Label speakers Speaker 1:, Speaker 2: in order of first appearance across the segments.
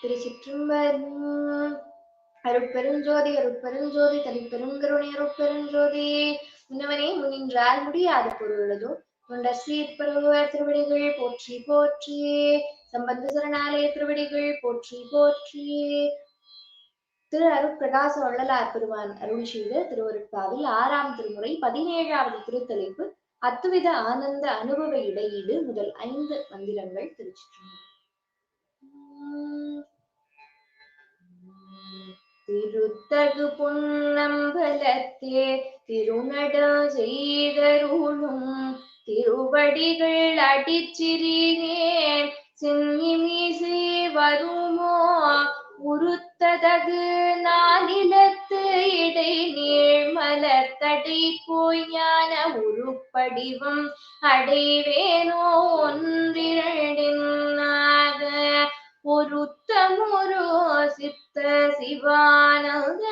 Speaker 1: திருச்சிற்றம்பலம் அருட்பெருஞ்சோதி அருட்பெருஞ்சோதி தனிப்பெருங்கருணை அருட்பெருஞ்சோதி முன்னவனே முன்னின்றால் முடியாது பொருளதோ தொண்டர் சீர்பருவர் திருவடிகள் போற்றி போற்றி. சம்பந்த சரணாலய திருவடிகள் போற்றி போற்றி. திரு அருட்பிரகாச வள்ளலார் பெருமான் அருள் செய்த திருவருட்பாவில் ஆறாம் திருமுறை பதினேழாவது திருத்தலைப்பு அத்துவித ஆனந்த அனுபவ இடையீடு முதல் ஐந்து மந்திரங்கள் திருச்சிற்றம்பலம் திருத்தகு பொன்னம்பலத்தே திருநட செய்தருளும் திருவடிகள் அடிச்சிறினேன். சென்னிமீசை வருமோ? உருத்ததகு நானிலத்து இடை நீள் மலர்த்தடை போய் ஞான உருப்படிவம் அடைவேனோ? ஒன்றிரண்டினாக பொருத்தமுரு சித்த சிவானந்த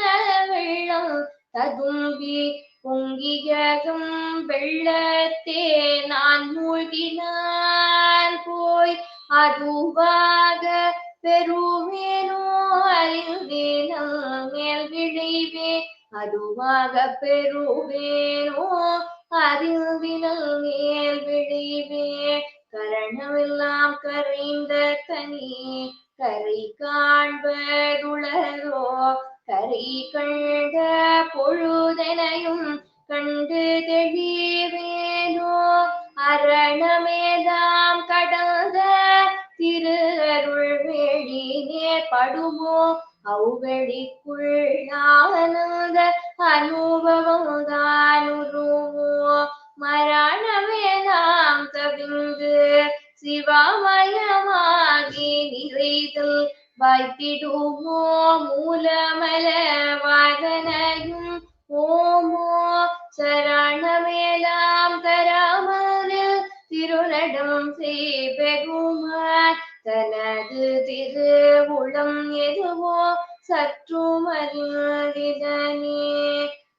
Speaker 1: வெள்ளம் ததும்பி பொங்கியகம் வெள்ளத்தே நான் மூழ்கினான் போய் அதுவாக பெருமேனோ அறிந்தேனம் மேல் விளைவே அதுவாக பெருவேனோ அறிவினல் மேல் விளைவே கரணமெல்லாம் கரைந்த நீ கரை காண்பதுளரோ கரை கண்ட பொழுதனையும் கண்டு தெளிவேனோ அரணமேதாம் கடந்த திரு அருள் வெளினே படுமோ அவ்வெளிக்குள் ஆனந்த அனுபவம் தானுருவோ மரணமேதாம் தவிந்து சிவமயமாகி வாய்த்திடுமோ மூலமல வாதனையும் ஓமோ சரணமேலாம் தராமரில் திருநடம் செய்பெருமான் தனது திரு உளம் எதுவோ சற்றும் அறிந்திதனே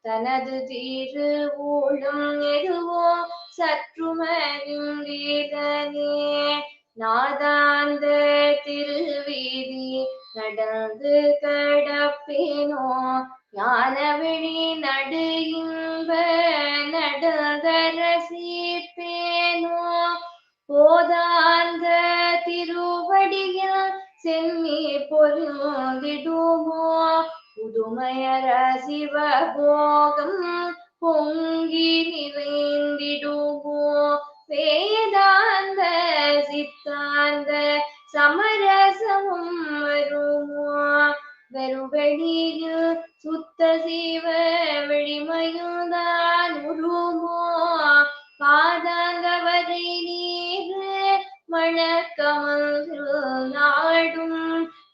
Speaker 1: தனது திரு ஊழம் எதுவோ சற்றும் அறிந்திதனே நாதாந்த வீதி நடந்து கடப்பேனோ ஞான விழி நடு இன்ப நடந்தர சீர்ப்பேனோ. போதாந்த திருவடியில் சென்னி பொருந்திடுமோ புதுமையர சிவபோகம் பொங்கி நிறைந்திடுமோ. வேதாந்த சித்தாந்த சம வெறுவெளியில் சுத்த சிவ வெளிமையுதான் உருமோ பாதாங்கவரை நீர் மணக்கமல் நாடும்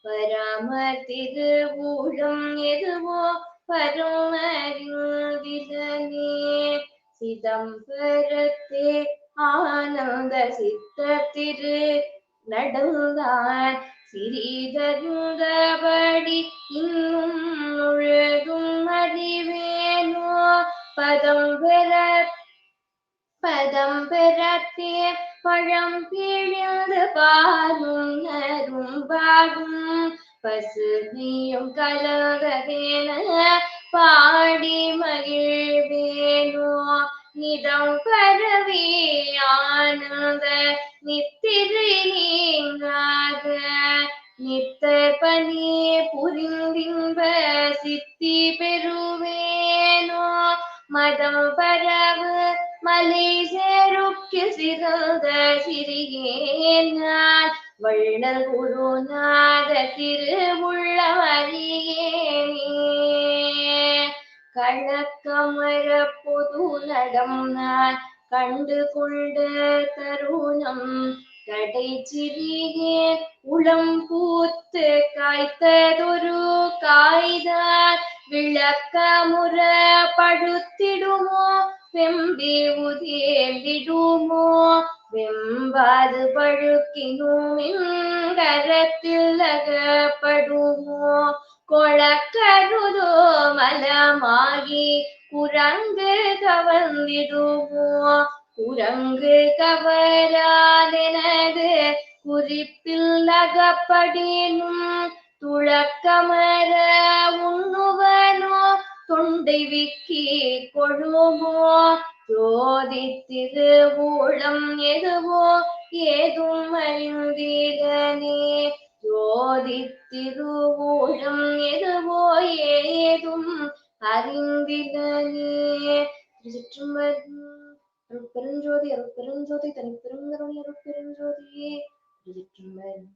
Speaker 1: பரமத்திரு ஊழம் எதுவோ? பரமறிந்திதனே சிதம்பரத்தே ஆனந்த சித்தத்திரு நடந்தான் சிறிதருந்தபடி இன்னும் முழுதும் அறிவேனோ பதம் பெற பதம் பெறத்தே பழம் பிழிந்து பாரும் நரும் நரும்பாகும் பசுமையும் கலகதேன பாடி மகிழ்வேனோ நிதம் பரவி ஆனந்த நித்திரை நீங்காக நித்த பணியே புரிந்தின்ப சித்தி பெறுவேனோ? மதம் பரவு மலை சேருக்கு சிறந்த சிறியேன் நான். வள்ளல் குருநாத திருவுள்ளவரியேனே கழக்கமர பொது நடம் நான். கண்டு கொண்ட தருணம் கடை சிறியே உளம் பூத்து காய்த்ததொரு காய்தான். விளக்கமுற படுத்திடுமோ? வெம்பி உதேந்திடுமோ வெம்பாது பழுக்கினும் கரத்தில் அகப்படுமோ கொளக்கருதோ மலமாகி குரங்கு கவர்ந்திடுவோ குரங்கு கவராதெனது குறிப்பில் அகப்படினும் துளக்கமர உண்ணுவனோ தொண்டை விக்கி கொழுமோ? ஜோதி திருவூழம் எதுவோ? ஏதும் அறிந்திடனே ஜோதி திருவூழம் எதுவோ ஏதும் அறிந்திடனே பெருஞ்சோதி அருள் பெருஞ்சோதி தனி பெருங்கருணி அருள் அருட்பெருஞ்சோதியே திருச்சிற்றம்பலம்